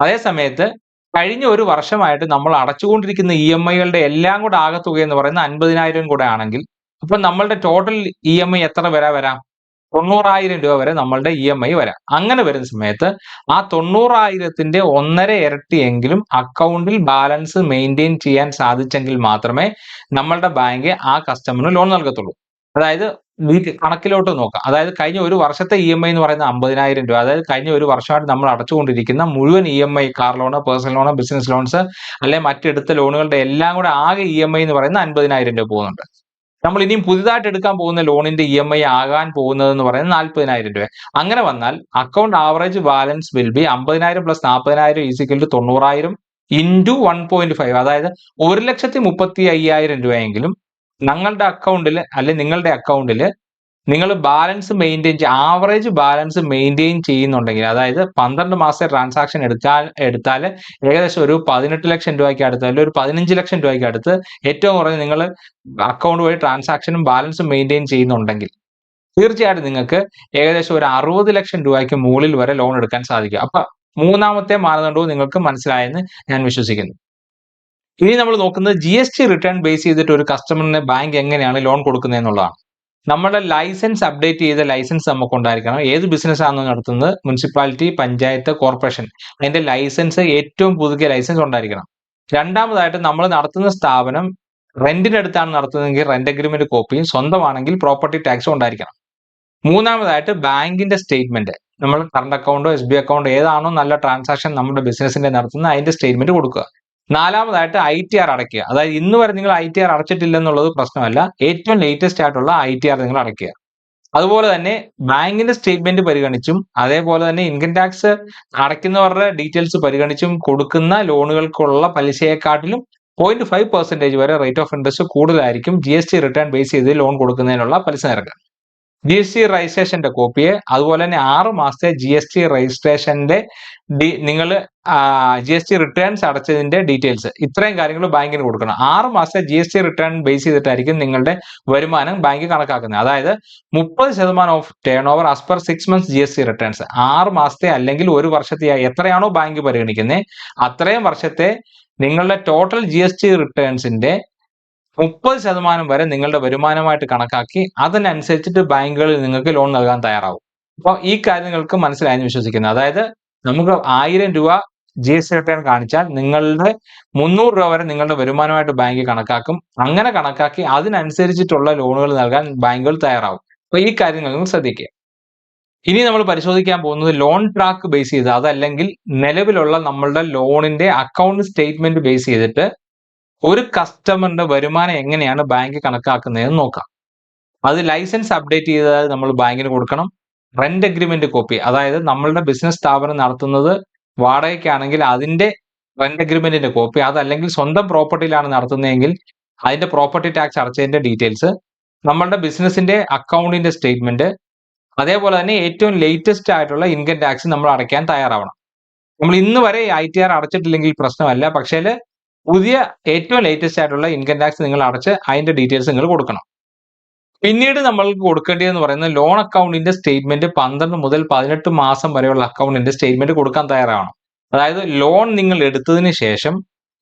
അതേ സമയത്ത് കഴിഞ്ഞ ഒരു വർഷമായിട്ട് നമ്മൾ അടച്ചുകൊണ്ടിരിക്കുന്ന ഇ എം ഐകളുടെ എല്ലാം കൂടെ ആകത്തുക എന്ന് പറയുന്നത് അൻപതിനായിരം കൂടെ ആണെങ്കിൽ അപ്പൊ നമ്മളുടെ ടോട്ടൽ ഇ എം ഐ എത്ര വരെ വരാം? തൊണ്ണൂറായിരം രൂപ വരെ നമ്മളുടെ ഇ എം ഐ വരാം. അങ്ങനെ വരുന്ന സമയത്ത് ആ തൊണ്ണൂറായിരത്തിന്റെ ഒന്നര ഇരട്ടിയെങ്കിലും അക്കൗണ്ടിൽ ബാലൻസ് മെയിന്റെയിൻ ചെയ്യാൻ സാധിച്ചെങ്കിൽ മാത്രമേ നമ്മളുടെ ബാങ്ക് ആ കസ്റ്റമറിന് ലോൺ നൽകത്തുള്ളൂ. അതായത് വീട്ടിൽ കണക്കിലോട്ട് നോക്കാം. അതായത് കഴിഞ്ഞ ഒരു വർഷത്തെ ഇ എം ഐ എന്ന് പറയുന്ന അമ്പതിനായിരം രൂപ അതായത് കഴിഞ്ഞ ഒരു വർഷമായിട്ട് നമ്മൾ അടച്ചുകൊണ്ടിരിക്കുന്ന മുഴുവൻ E M I car loan personal loan business loans അല്ലെങ്കിൽ മറ്റെടുത്ത ലോണുകളുടെ എല്ലാം കൂടെ ആകെ ഇ എം ഐ എന്ന് പറയുന്ന അൻപതിനായിരം രൂപ പോകുന്നുണ്ട്. നമ്മൾ ഇനിയും പുതുതായിട്ട് എടുക്കാൻ പോകുന്ന ലോണിന്റെ ഇ എം ഐ ആകാൻ പോകുന്നത് എന്ന് പറയുന്നത് നാൽപ്പതിനായിരം രൂപ. അങ്ങനെ വന്നാൽ account average balance will be അമ്പതിനായിരം പ്ലസ് നാൽപ്പതിനായിരം ഈസിക്കൽ ടു തൊണ്ണൂറായിരം ഇന്റു വൺ പോയിന്റ് ഫൈവ് അതായത് ഒരു ലക്ഷത്തി മുപ്പത്തി അയ്യായിരം രൂപയെങ്കിലും ഞങ്ങളുടെ അക്കൗണ്ടിൽ അല്ലെങ്കിൽ നിങ്ങളുടെ അക്കൗണ്ടിൽ നിങ്ങൾ balance maintain average balance maintain ചെയ്യുന്നുണ്ടെങ്കിൽ അതായത് പന്ത്രണ്ട് മാസത്തെ ട്രാൻസാക്ഷൻ എടുത്താൽ എടുത്താൽ ഏകദേശം ഒരു പതിനെട്ട് ലക്ഷം രൂപയ്ക്ക് അടുത്ത് അല്ലെങ്കിൽ ഒരു പതിനഞ്ച് ലക്ഷം രൂപയ്ക്ക് അടുത്ത് ഏറ്റവും കുറഞ്ഞ് നിങ്ങൾ അക്കൗണ്ട് വഴി ട്രാൻസാക്ഷനും ബാലൻസും മെയിന്റെയിൻ ചെയ്യുന്നുണ്ടെങ്കിൽ തീർച്ചയായിട്ടും നിങ്ങൾക്ക് ഏകദേശം ഒരു അറുപത് ലക്ഷം രൂപയ്ക്ക് മുകളിൽ വരെ ലോൺ എടുക്കാൻ സാധിക്കും. അപ്പൊ മൂന്നാമത്തെ മാനദണ്ഡവും നിങ്ങൾക്ക് മനസ്സിലായെന്ന് ഞാൻ വിശ്വസിക്കുന്നു. ഇനി നമ്മൾ നോക്കുന്നത് G S T return base ചെയ്തിട്ട് ഒരു കസ്റ്റമറിന് ബാങ്ക് എങ്ങനെയാണ് ലോൺ കൊടുക്കുന്നത് എന്നുള്ളതാണ് നമ്മുടെ ലൈസൻസ് അപ്ഡേറ്റ് ചെയ്ത ലൈസൻസ് നമുക്ക് ഉണ്ടായിരിക്കണം ഏത് ബിസിനസ് ആണോ നടത്തുന്നത്? Municipality panchayat corporation. അതിന്റെ ലൈസൻസ് ഏറ്റവും പുതുക്കിയ ലൈസൻസ് ഉണ്ടായിരിക്കണം. രണ്ടാമതായിട്ട് നമ്മൾ നടത്തുന്ന സ്ഥാപനം റെന്റിനടുത്താണ് നടത്തുന്നതെങ്കിൽ റെന്റ് അഗ്രിമെന്റ് കോപ്പിയും സ്വന്തമാണെങ്കിൽ പ്രോപ്പർട്ടി ടാക്സും ഉണ്ടായിരിക്കണം. മൂന്നാമതായിട്ട് ബാങ്കിന്റെ സ്റ്റേറ്റ്മെന്റ്. നമ്മൾ കറണ്ട് അക്കൗണ്ടോ എസ് ബി അക്കൗണ്ടോ ഏതാണോ നല്ല ട്രാൻസാക്ഷൻ നമ്മുടെ ബിസിനസിന്റെ നടത്തുന്ന അതിന്റെ സ്റ്റേറ്റ്മെന്റ് കൊടുക്കുക. നാലാമതായിട്ട് ഐ ടി ആർ അടയ്ക്കുക. അതായത് ഇന്ന് വരെ നിങ്ങൾ ഐ ടി ആർ അടച്ചിട്ടില്ലെന്നുള്ളത് പ്രശ്നമല്ല. ഏറ്റവും ലേറ്റസ്റ്റ് ആയിട്ടുള്ള ഐ ടി ആർ നിങ്ങൾ അടയ്ക്കുക. അതുപോലെ തന്നെ ബാങ്കിന്റെ സ്റ്റേറ്റ്മെന്റ് പരിഗണിച്ചും അതേപോലെ തന്നെ ഇൻകം ടാക്സ് അടയ്ക്കുന്നവരുടെ ഡീറ്റെയിൽസ് പരിഗണിച്ചും കൊടുക്കുന്ന ലോണുകൾക്കുള്ള പലിശയെക്കാട്ടിലും പോയിന്റ് ഫൈവ് പെർസെന്റേജ് വരെ റേറ്റ് ഓഫ് ഇൻട്രസ്റ്റ് കൂടുതലായിരിക്കും. G S T return base ചെയ്ത് ലോൺ കൊടുക്കുന്നതിനുള്ള പലിശ നിരക്ക്. ജി എസ് ടി രജിസ്ട്രേഷന്റെ കോപ്പിയെ അതുപോലെ തന്നെ ആറു മാസത്തെ ജി എസ് ടി രജിസ്ട്രേഷന്റെ ഡി നിങ്ങൾ ജി എസ് ടി റിട്ടേൺസ് അടച്ചതിന്റെ ഡീറ്റെയിൽസ് ഇത്രയും കാര്യങ്ങൾ ബാങ്കിന് കൊടുക്കണം. ആറു മാസത്തെ G S T return base ചെയ്തിട്ടായിരിക്കും നിങ്ങളുടെ വരുമാനം ബാങ്ക് കണക്കാക്കുന്നത്. അതായത് മുപ്പത് ശതമാനം of turnover as per six months G S T returns ആറ് മാസത്തെ അല്ലെങ്കിൽ ഒരു വർഷത്തെ എത്രയാണോ ബാങ്ക് പരിഗണിക്കുന്നത് അത്രയും വർഷത്തെ നിങ്ങളുടെ ടോട്ടൽ ജി എസ് ടി റിട്ടേൺസിന്റെ മുപ്പത് ശതമാനം വരെ നിങ്ങളുടെ വരുമാനമായിട്ട് കണക്കാക്കി അതിനനുസരിച്ചിട്ട് ബാങ്കുകളിൽ നിങ്ങൾക്ക് ലോൺ നൽകാൻ തയ്യാറാവും. അപ്പോൾ ഈ കാര്യങ്ങൾക്ക് മനസ്സിലായെന്ന് വിശ്വസിക്കുന്നു. അതായത് നമുക്ക് ആയിരം രൂപ ജി എസ് റിട്ടേൺ കാണിച്ചാൽ നിങ്ങളുടെ മുന്നൂറ് രൂപ വരെ നിങ്ങളുടെ വരുമാനമായിട്ട് ബാങ്ക് കണക്കാക്കും. അങ്ങനെ കണക്കാക്കി അതിനനുസരിച്ചിട്ടുള്ള ലോണുകൾ നൽകാൻ ബാങ്കുകൾ തയ്യാറാവും. അപ്പോൾ ഈ കാര്യങ്ങൾ നിങ്ങൾ ശ്രദ്ധിക്കുക. ഇനി നമ്മൾ പരിശോധിക്കാൻ പോകുന്നത് ലോൺ ട്രാക്ക് ബേസ് ചെയ്ത് അതല്ലെങ്കിൽ നിലവിലുള്ള നമ്മളുടെ ലോണിന്റെ അക്കൗണ്ട് സ്റ്റേറ്റ്മെന്റ് ബേസ് ചെയ്തിട്ട് ഒരു കസ്റ്റമറിന്റെ വരുമാനം എങ്ങനെയാണ് ബാങ്ക് കണക്കാക്കുന്നതെന്ന് നോക്കാം. അത് ലൈസൻസ് അപ്ഡേറ്റ് ചെയ്താൽ നമ്മൾ ബാങ്കിന് കൊടുക്കണം. റെന്റ് അഗ്രിമെന്റ് കോപ്പി അതായത് നമ്മളുടെ ബിസിനസ് സ്ഥാപനം നടത്തുന്നത് വാടകയ്ക്കാണെങ്കിൽ അതിന്റെ റെന്റ് അഗ്രിമെന്റിന്റെ കോപ്പി അതല്ലെങ്കിൽ സ്വന്തം പ്രോപ്പർട്ടിയിലാണ് നടത്തുന്നതെങ്കിൽ അതിന്റെ പ്രോപ്പർട്ടി ടാക്സ് അടച്ചതിന്റെ ഡീറ്റെയിൽസ് നമ്മളുടെ ബിസിനസിന്റെ അക്കൗണ്ടിന്റെ സ്റ്റേറ്റ്മെന്റ് അതേപോലെ തന്നെ ഏറ്റവും ലേറ്റസ്റ്റ് ആയിട്ടുള്ള ഇൻകം ടാക്സ് നമ്മൾ അടയ്ക്കാൻ തയ്യാറാവണം. നമ്മൾ ഇന്ന് വരെ ഐ ടി ആർ അടച്ചിട്ടില്ലെങ്കിൽ പ്രശ്നമല്ല. പക്ഷേ പുതിയ ഏറ്റവും ലേറ്റസ്റ്റ് ആയിട്ടുള്ള ഇൻകം ടാക്സ് നിങ്ങൾ അടച്ച് അതിന്റെ ഡീറ്റെയിൽസ് നിങ്ങൾ കൊടുക്കണം. പിന്നീട് നമ്മൾക്ക് കൊടുക്കേണ്ടതെന്ന് പറയുന്നത് ലോൺ അക്കൗണ്ടിന്റെ സ്റ്റേറ്റ്മെന്റ് പന്ത്രണ്ട് മുതൽ പതിനെട്ട് മാസം വരെയുള്ള അക്കൗണ്ടിന്റെ സ്റ്റേറ്റ്മെന്റ് കൊടുക്കാൻ തയ്യാറാവണം. അതായത് ലോൺ നിങ്ങൾ എടുത്തതിന് ശേഷം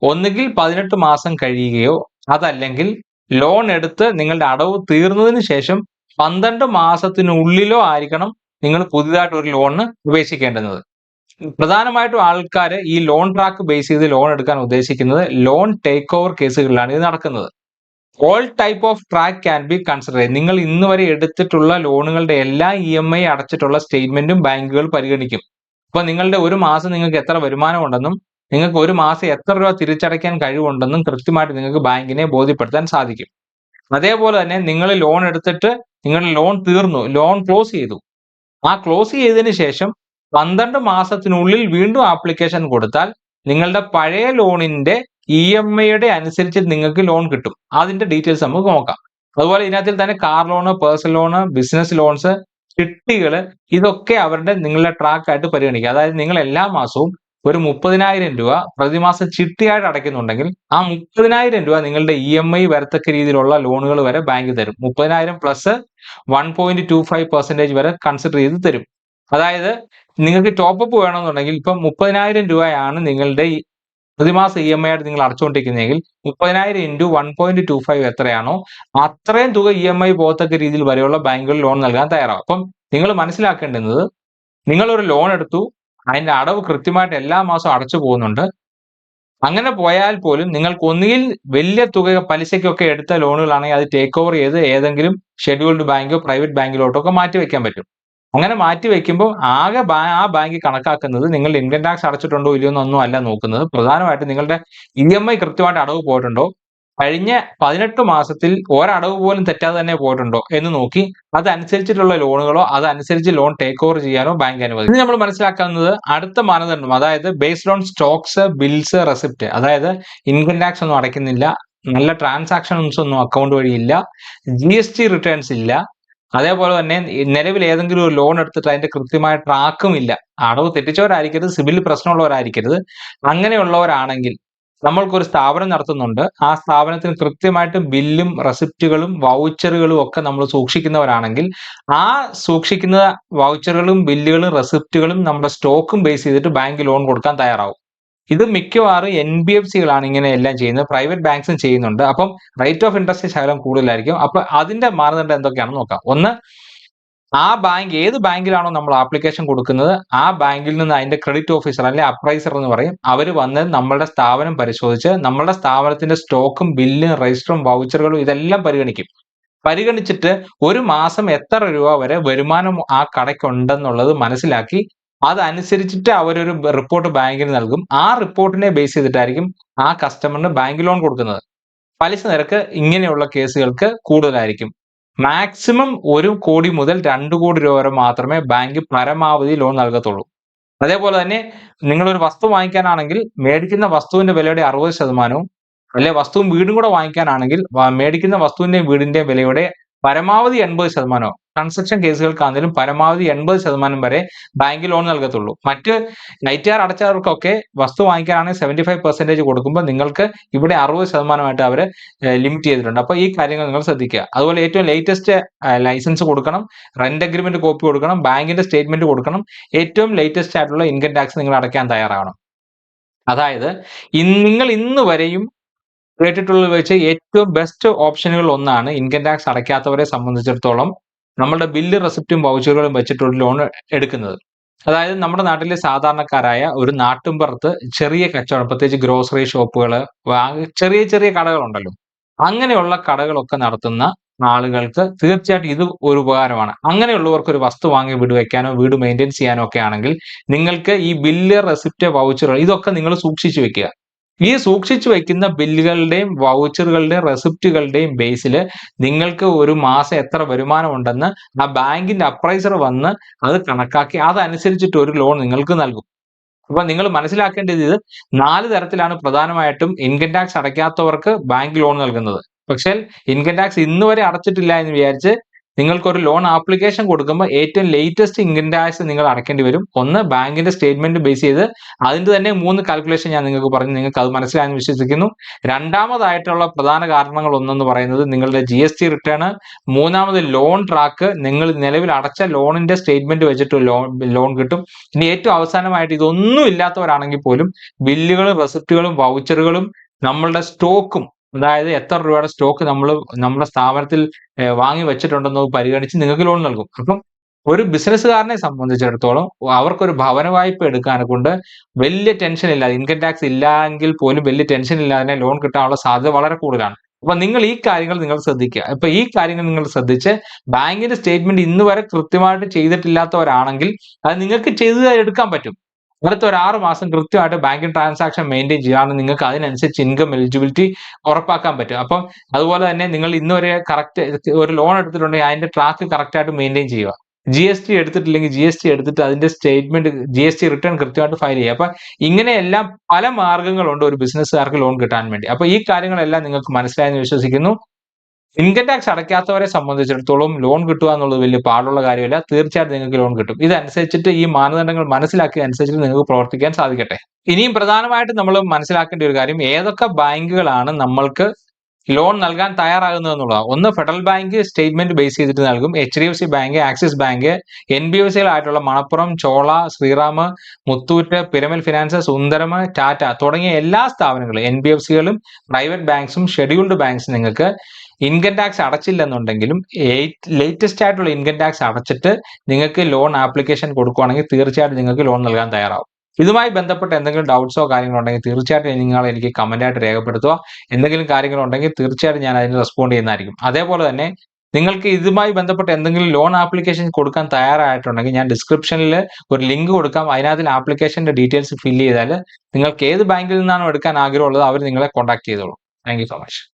ഒന്നുകിൽ പതിനെട്ട് മാസം കഴിയുകയോ അതല്ലെങ്കിൽ ലോൺ എടുത്ത് നിങ്ങളുടെ അടവ് തീർന്നതിന് ശേഷം പന്ത്രണ്ട് മാസത്തിനുള്ളിലോ ആയിരിക്കണം നിങ്ങൾ പുതിയതായിട്ട് ഒരു ലോണിന് ഉപേക്ഷിക്കേണ്ടുന്നത്. പ്രധാനമായിട്ടും ആൾക്കാർ ഈ ലോൺ ട്രാക്ക് ബേസ് ചെയ്ത് ലോൺ എടുക്കാൻ ഉദ്ദേശിക്കുന്നത് ലോൺ ടേക്ക് ഓവർ കേസുകളിലാണ് ഇത് നടക്കുന്നത്. All type of track can be consider നിങ്ങൾ ഇന്ന് വരെ എടുത്തിട്ടുള്ള ലോണുകളുടെ എല്ലാ ഇ എം ഐ അടച്ചിട്ടുള്ള സ്റ്റേറ്റ്മെന്റും ബാങ്കുകൾ പരിഗണിക്കും. അപ്പൊ നിങ്ങളുടെ ഒരു മാസം നിങ്ങൾക്ക് എത്ര വരുമാനം ഉണ്ടെന്നും നിങ്ങൾക്ക് ഒരു മാസം എത്ര രൂപ തിരിച്ചടയ്ക്കാൻ കഴിവുണ്ടെന്നും കൃത്യമായിട്ട് നിങ്ങൾക്ക് ബാങ്കിനെ ബോധ്യപ്പെടുത്താൻ സാധിക്കും. അതേപോലെ തന്നെ നിങ്ങൾ ലോൺ എടുത്തിട്ട് നിങ്ങളുടെ ലോൺ തീർന്നു ലോൺ ക്ലോസ് ചെയ്തു. ആ ക്ലോസ് ചെയ്തതിന് ശേഷം പന്ത്രണ്ട് മാസത്തിനുള്ളിൽ വീണ്ടും ആപ്ലിക്കേഷൻ കൊടുത്താൽ നിങ്ങളുടെ പഴയ ലോണിന്റെ ഇ എം ഐയുടെ അനുസരിച്ച് നിങ്ങൾക്ക് ലോൺ കിട്ടും. അതിന്റെ ഡീറ്റെയിൽസ് നമുക്ക് നോക്കാം. അതുപോലെ ഇതിനകത്തിൽ തന്നെ car loan personal loan business loans ചിട്ടികൾ ഇതൊക്കെ അവരുടെ നിങ്ങളുടെ ട്രാക്കായിട്ട് പരിഗണിക്കുക അതായത് നിങ്ങൾ എല്ലാ മാസവും ഒരു മുപ്പതിനായിരം രൂപ പ്രതിമാസം ചിട്ടിയായിട്ട് അടയ്ക്കുന്നുണ്ടെങ്കിൽ ആ മുപ്പതിനായിരം രൂപ നിങ്ങളുടെ ഇ എം ഐ വരത്തക്ക രീതിയിലുള്ള ലോണുകൾ വരെ ബാങ്ക് തരും. മുപ്പതിനായിരം plus one point two five percentage വരെ കൺസിഡർ ചെയ്ത് തരും. അതായത് നിങ്ങൾക്ക് ടോപ്പപ്പ് വേണമെന്നുണ്ടെങ്കിൽ ഇപ്പം മുപ്പതിനായിരം രൂപയാണ് നിങ്ങളുടെ പ്രതിമാസം ഇ എം ഐ ആയിട്ട് നിങ്ങൾ അടച്ചുകൊണ്ടിരിക്കുന്നതെങ്കിൽ മുപ്പതിനായിരം into one point two five എത്രയാണോ അത്രയും തുക ഇ എം ഐ പോകത്തക്ക രീതിയിൽ വരെയുള്ള ബാങ്കുകൾ ലോൺ നൽകാൻ തയ്യാറാവും. അപ്പം നിങ്ങൾ മനസ്സിലാക്കേണ്ടുന്നത് നിങ്ങളൊരു ലോൺ എടുത്തു അതിന്റെ അടവ് കൃത്യമായിട്ട് എല്ലാ മാസവും അടച്ചു പോകുന്നുണ്ട്. അങ്ങനെ പോയാൽ പോലും നിങ്ങൾക്ക് ഒന്നുകിൽ വലിയ തുക പലിശയ്ക്കൊക്കെ എടുത്ത ലോണുകളാണെങ്കിൽ അത് ടേക്ക് ഓവർ ചെയ്ത് ഏതെങ്കിലും ഷെഡ്യൂൾഡ് ബാങ്കോ പ്രൈവറ്റ് ബാങ്കിലോട്ടോ ഒക്കെ മാറ്റി വെക്കാൻ പറ്റും. അങ്ങനെ മാറ്റി വെക്കുമ്പോൾ ആകെ ആ ബാങ്ക് കണക്കാക്കുന്നത് നിങ്ങൾ ഇൻകം ടാക്സ് അടച്ചിട്ടുണ്ടോ ഇല്ലയോ എന്നൊന്നും അല്ല നോക്കുന്നത്. പ്രധാനമായിട്ടും നിങ്ങളുടെ ഇ എം ഐ കൃത്യമായിട്ട് അടവ് പോയിട്ടുണ്ടോ? കഴിഞ്ഞ പതിനെട്ട് മാസത്തിൽ ഒരടവ് പോലും തെറ്റാതെ തന്നെ പോയിട്ടുണ്ടോ എന്ന് നോക്കി അതനുസരിച്ചിട്ടുള്ള ലോണുകളോ അതനുസരിച്ച് ലോൺ ടേക്ക് ഓവർ ചെയ്യാനോ ബാങ്ക് അനുവദിക്കും. ഇനി നമ്മൾ മനസ്സിലാക്കുന്നത് അടുത്ത മാനദണ്ഡം അതായത് based on stocks bills receipt അതായത് ഇൻകം ടാക്സ് ഒന്നും അടയ്ക്കുന്നില്ല നല്ല ട്രാൻസാക്ഷൻസ് ഒന്നും അക്കൗണ്ട് വഴിയില്ല ജി എസ് ടി റിട്ടേൺസ് ഇല്ല അതേപോലെ തന്നെ നിലവിൽ ഏതെങ്കിലും ഒരു ലോൺ എടുത്തിട്ട് അതിന്റെ കൃത്യമായ ട്രാക്കും ഇല്ല. അടവ് തെറ്റിച്ചവരായിരിക്കരുത് സിവിൽ പ്രശ്നമുള്ളവരായിരിക്കരുത്. അങ്ങനെയുള്ളവരാണെങ്കിൽ നമ്മൾക്കൊരു സ്ഥാപനം നടത്തുന്നുണ്ട്. ആ സ്ഥാപനത്തിന് കൃത്യമായിട്ട് ബില്ലും റെസിപ്റ്റുകളും വൗച്ചറുകളും ഒക്കെ നമ്മൾ സൂക്ഷിക്കുന്നവരാണെങ്കിൽ ആ സൂക്ഷിക്കുന്ന വൗച്ചറുകളും ബില്ലുകളും റെസിപ്റ്റുകളും നമ്മുടെ സ്റ്റോക്കും ബേസ് ചെയ്തിട്ട് ബാങ്ക് ലോൺ കൊടുക്കാൻ തയ്യാറാവും. ഇത് മിക്കവാറും എൻ ബി എഫ് സികളാണ് ഇങ്ങനെ എല്ലാം ചെയ്യുന്നത്. പ്രൈവറ്റ് ബാങ്ക്സും ചെയ്യുന്നുണ്ട്. അപ്പം റേറ്റ് ഓഫ് ഇൻട്രസ്റ്റ് ശകലം കൂടുതലായിരിക്കും. അപ്പൊ അതിന്റെ മാനദണ്ഡം എന്തൊക്കെയാണെന്ന് നോക്കാം. ഒന്ന് ആ ബാങ്ക് ഏത് ബാങ്കിലാണോ നമ്മൾ ആപ്ലിക്കേഷൻ കൊടുക്കുന്നത് ആ ബാങ്കിൽ നിന്ന് അതിന്റെ ക്രെഡിറ്റ് ഓഫീസർ അല്ലെങ്കിൽ അപ്രൈസർ എന്ന് പറയും. അവർ വന്ന് നമ്മളുടെ സ്ഥാപനം പരിശോധിച്ച് നമ്മളുടെ സ്ഥാപനത്തിന്റെ സ്റ്റോക്കും ബില്ലും രജിസ്റ്ററും വൗച്ചറുകളും ഇതെല്ലാം പരിഗണിക്കും. പരിഗണിച്ചിട്ട് ഒരു മാസം എത്ര രൂപ വരെ വരുമാനം ആ കടയ്ക്കുണ്ടെന്നുള്ളത് മനസ്സിലാക്കി അതനുസരിച്ചിട്ട് അവരൊരു റിപ്പോർട്ട് ബാങ്കിന് നൽകും. ആ റിപ്പോർട്ടിനെ ബേസ് ചെയ്തിട്ടായിരിക്കും ആ കസ്റ്റമറിന് ബാങ്ക് ലോൺ കൊടുക്കുന്നത്. പലിശ നിരക്ക് ഇങ്ങനെയുള്ള കേസുകൾക്ക് കൂടുതലായിരിക്കും. മാക്സിമം ഒരു കോടി മുതൽ രണ്ട് കോടി രൂപ വരെ മാത്രമേ ബാങ്ക് പരമാവധി ലോൺ നൽകത്തുള്ളൂ. അതേപോലെ തന്നെ നിങ്ങളൊരു വസ്തു വാങ്ങിക്കാനാണെങ്കിൽ മേടിക്കുന്ന വസ്തുവിന്റെ വിലയുടെ അറുപത് ശതമാനവും അല്ലെ വസ്തുവും വീടും കൂടെ വാങ്ങിക്കാനാണെങ്കിൽ മേടിക്കുന്ന വസ്തുവിന്റെയും വീടിന്റെയും വിലയുടെ പരമാവധി എൺപത് ശതമാനമോ കൺസ്ട്രക്ഷൻ കേസുകൾക്കാണെങ്കിലും പരമാവധി എൺപത് ശതമാനം വരെ ബാങ്ക് ലോൺ നൽകത്തുള്ളൂ. മറ്റ് നൈറ്റ് ആർ അടച്ചവർക്കൊക്കെ വസ്തു വാങ്ങിക്കാനാണെങ്കിൽ സെവന്റി ഫൈവ് പെർസെന്റേജ് കൊടുക്കുമ്പോൾ നിങ്ങൾക്ക് ഇവിടെ അറുപത് ശതമാനമായിട്ട് അവർ ലിമിറ്റ് ചെയ്തിട്ടുണ്ട്. അപ്പോൾ ഈ കാര്യങ്ങൾ നിങ്ങൾ ശ്രദ്ധിക്കുക. അതുപോലെ ഏറ്റവും ലേറ്റസ്റ്റ് ലൈസൻസ് കൊടുക്കണം റെന്റ് അഗ്രിമെന്റ് കോപ്പി കൊടുക്കണം ബാങ്കിന്റെ സ്റ്റേറ്റ്മെന്റ് കൊടുക്കണം. ഏറ്റവും ലേറ്റസ്റ്റ് ആയിട്ടുള്ള ഇൻകം ടാക്സ് നിങ്ങൾ അടയ്ക്കാൻ തയ്യാറാവണം അതായത് നിങ്ങൾ ഇന്ന് വരെയും കേട്ടിട്ടുള്ളത് വെച്ച് ഏറ്റവും ബെസ്റ്റ് ഓപ്ഷനുകൾ ഒന്നാണ് ഇൻകം ടാക്സ് അടയ്ക്കാത്തവരെ സംബന്ധിച്ചിടത്തോളം നമ്മളുടെ ബില്ല് റെസിപ്റ്റും വൗച്ചറുകളും വെച്ചിട്ടുള്ള ലോൺ എടുക്കുന്നത്. അതായത് നമ്മുടെ നാട്ടിലെ സാധാരണക്കാരായ ഒരു നാട്ടുമ്പുറത്ത് ചെറിയ കച്ചവടം പ്രത്യേകിച്ച് ഗ്രോസറി ഷോപ്പുകൾ ചെറിയ ചെറിയ കടകളുണ്ടല്ലോ. അങ്ങനെയുള്ള കടകളൊക്കെ നടത്തുന്ന ആളുകൾക്ക് തീർച്ചയായിട്ടും ഇത് ഒരു ഉപകാരമാണ്. അങ്ങനെയുള്ളവർക്ക് ഒരു വസ്തു വാങ്ങി വീട് വയ്ക്കാനോ വീട് മെയിന്റെയിൻ ചെയ്യാനോ ഒക്കെ ആണെങ്കിൽ നിങ്ങൾക്ക് ഈ ബില്ല് റെസിപ്റ്റ് വൗച്ചറുകൾ ഇതൊക്കെ നിങ്ങൾ സൂക്ഷിച്ചു വെക്കുക. ഈ സൂക്ഷിച്ചു വെക്കുന്ന ബില്ലുകളുടെയും വൗച്ചറുകളുടെയും റെസിപ്റ്റുകളുടെയും ബേസിൽ നിങ്ങൾക്ക് ഒരു മാസം എത്ര വരുമാനം ഉണ്ടെന്ന് ആ ബാങ്കിന്റെ അപ്രൈസർ വന്ന് അത് കണക്കാക്കി അതനുസരിച്ചിട്ട് ഒരു ലോൺ നിങ്ങൾക്ക് നൽകും. അപ്പൊ നിങ്ങൾ മനസ്സിലാക്കേണ്ടത് ഇത് നാല് തരത്തിലാണ് പ്രധാനമായിട്ടും ഇൻകം ടാക്സ് അടയ്ക്കാത്തവർക്ക് ബാങ്ക് ലോൺ നൽകുന്നത്. പക്ഷേ ഇൻകം ടാക്സ് ഇന്ന് വരെ അടച്ചിട്ടില്ല എന്ന് വിചാരിച്ച് നിങ്ങൾക്ക് ഒരു ലോൺ ആപ്ലിക്കേഷൻ കൊടുക്കുമ്പോൾ ഏറ്റവും ലേറ്റസ്റ്റ് ഇൻകം ടാക്സ് നിങ്ങൾ അടക്കേണ്ടി വരും. ഒന്ന് ബാങ്കിന്റെ സ്റ്റേറ്റ്മെന്റ് ബേസ് ചെയ്ത് അതിന്റെ തന്നെ മൂന്ന് കാൽക്കുലേഷൻ ഞാൻ നിങ്ങൾക്ക് പറഞ്ഞു നിങ്ങൾക്ക് അത് മനസ്സിലായെന്ന് വിശ്വസിക്കുന്നു. രണ്ടാമതായിട്ടുള്ള പ്രധാന കാരണങ്ങൾ ഒന്നെന്ന് പറയുന്നത് നിങ്ങളുടെ ജി എസ് ടി റിട്ടേൺ മൂന്നാമത് ലോൺ ട്രാക്ക് നിങ്ങൾ നിലവിൽ അടച്ച ലോണിന്റെ സ്റ്റേറ്റ്മെന്റ് വെച്ചിട്ട് ലോൺ ലോൺ കിട്ടും. ഇനി ഏറ്റവും അവസാനമായിട്ട് ഇതൊന്നും ഇല്ലാത്തവരാണെങ്കിൽ പോലും ബില്ലുകളും റെസിപ്റ്റുകളും വൗച്ചറുകളും നമ്മളുടെ സ്റ്റോക്കും അതായത് എത്ര രൂപയുടെ സ്റ്റോക്ക് നമ്മൾ നമ്മുടെ സ്ഥാപനത്തിൽ വാങ്ങി വെച്ചിട്ടുണ്ടെന്ന് പരിഗണിച്ച് നിങ്ങൾക്ക് ലോൺ നൽകും. അപ്പം ഒരു ബിസിനസ്സുകാരനെ സംബന്ധിച്ചിടത്തോളം അവർക്കൊരു ഭവന വായ്പ എടുക്കാനെ കൊണ്ട് വലിയ ടെൻഷൻ ഇല്ലാതെ ഇൻകം ടാക്സ് ഇല്ലെങ്കിൽ പോലും വലിയ ടെൻഷൻ ഇല്ലാതെ ലോൺ കിട്ടാനുള്ള സാധ്യത വളരെ കൂടുതലാണ്. അപ്പൊ നിങ്ങൾ ഈ കാര്യങ്ങൾ നിങ്ങൾ ശ്രദ്ധിക്കുക. ഇപ്പൊ ഈ കാര്യങ്ങൾ നിങ്ങൾ ശ്രദ്ധിച്ച് ബാങ്കിന്റെ സ്റ്റേറ്റ്മെന്റ് ഇന്ന് വരെ കൃത്യമായിട്ട് ചെയ്തിട്ടില്ലാത്തവരാണെങ്കിൽ അത് നിങ്ങൾക്ക് ചെയ്ത് എടുക്കാൻ പറ്റും. അടുത്ത ഒരു ആറ് മാസം കൃത്യമായിട്ട് ബാങ്കിങ് ട്രാൻസാക്ഷൻ മെയിന്റെയിൻ ചെയ്യുകയാണെങ്കിൽ നിങ്ങൾക്ക് അതിനനുസരിച്ച് ഇൻകം എലിജിബിലിറ്റി ഉറപ്പാക്കാൻ പറ്റും. അപ്പം അതുപോലെ തന്നെ നിങ്ങൾ ഇന്ന് വരെ കറക്റ്റ് ഒരു ലോൺ എടുത്തിട്ടുണ്ടെങ്കിൽ അതിന്റെ ട്രാക്ക് കറക്റ്റായിട്ട് മെയിന്റെയിൻ ചെയ്യുക. ജി എസ് ടി എടുത്തിട്ടില്ലെങ്കിൽ ജി എസ് ടി എടുത്തിട്ട് അതിന്റെ statement G S T return കൃത്യമായിട്ട് ഫയൽ ചെയ്യുക. അപ്പൊ ഇങ്ങനെയെല്ലാം പല മാർഗങ്ങളുണ്ട് ഒരു ബിസിനസ്സുകാർക്ക് ലോൺ കിട്ടാൻ വേണ്ടി. അപ്പൊ ഈ കാര്യങ്ങളെല്ലാം നിങ്ങൾക്ക് മനസ്സിലായെന്ന് വിശ്വസിക്കുന്നു. ഇൻകം ടാക്സ് അടയ്ക്കാത്തവരെ സംബന്ധിച്ചിടത്തോളം ലോൺ കിട്ടുക എന്നുള്ളത് വലിയ പാടുള്ള കാര്യമല്ല. തീർച്ചയായിട്ടും നിങ്ങൾക്ക് ലോൺ കിട്ടും. ഇതനുസരിച്ചിട്ട് ഈ മാനദണ്ഡങ്ങൾ മനസ്സിലാക്കി അനുസരിച്ചിട്ട് നിങ്ങൾക്ക് പ്രവർത്തിക്കാൻ സാധിക്കട്ടെ. ഇനിയും പ്രധാനമായിട്ട് നമ്മൾ മനസ്സിലാക്കേണ്ട ഒരു കാര്യം ഏതൊക്കെ ബാങ്കുകളാണ് നമ്മൾക്ക് ലോൺ നൽകാൻ തയ്യാറാകുന്നത് എന്നുള്ളതാണ് ഒന്ന് ഫെഡറൽ ബാങ്ക് സ്റ്റേറ്റ്മെന്റ് ബേസ് ചെയ്തിട്ട് നൽകും. H D F C bank Axis bank N B F സികളായിട്ടുള്ള Manappuram Chola Shriram Muthoot Piramal finance Sundaram Tata തുടങ്ങിയ എല്ലാ സ്ഥാപനങ്ങളും എൻ ബി എഫ് സികളും പ്രൈവറ്റ് ബാങ്ക്സും ഷെഡ്യൂൾഡ് ബാങ്ക്സും നിങ്ങൾക്ക് ഇൻകം ടാക്സ് അടച്ചില്ലെന്നുണ്ടെങ്കിലും ലേറ്റസ്റ്റ് ആയിട്ടുള്ള ഇൻകം ടാക്സ് അടച്ചിട്ട് നിങ്ങൾക്ക് ലോൺ ആപ്ലിക്കേഷൻ കൊടുക്കുകയാണെങ്കിൽ തീർച്ചയായിട്ടും നിങ്ങൾക്ക് ലോൺ നൽകാൻ തയ്യാറാവും. ഇതുമായി ബന്ധപ്പെട്ട് എന്തെങ്കിലും ഡൗട്ട്സോ കാര്യങ്ങളോ ഉണ്ടെങ്കിൽ തീർച്ചയായിട്ടും നിങ്ങൾ എനിക്ക് കമന്റ് ആയിട്ട് രേഖപ്പെടുത്തുക. എന്തെങ്കിലും കാര്യങ്ങളുണ്ടെങ്കിൽ തീർച്ചയായിട്ടും ഞാൻ അതിന് റെസ്പോണ്ട് ചെയ്യുന്നതായിരിക്കും. അതേപോലെ തന്നെ നിങ്ങൾക്ക് ഇതുമായി ബന്ധപ്പെട്ട് എന്തെങ്കിലും ലോൺ ആപ്ലിക്കേഷൻ കൊടുക്കാൻ തയ്യാറായിട്ടുണ്ടെങ്കിൽ ഞാൻ ഡിസ്ക്രിപ്ഷനിൽ ഒരു ലിങ്ക് കൊടുക്കാം. അതിനകത്ത് ആപ്ലിക്കേഷന്റെ ഡീറ്റെയിൽസ് ഫില്ല് ചെയ്താൽ നിങ്ങൾക്ക് ഏത് ബാങ്കിൽ നിന്നാണോ എടുക്കാൻ ആഗ്രഹമുള്ളത് അവർ നിങ്ങളെ കോൺടാക്ട് ചെയ്തോളൂ. Thank so much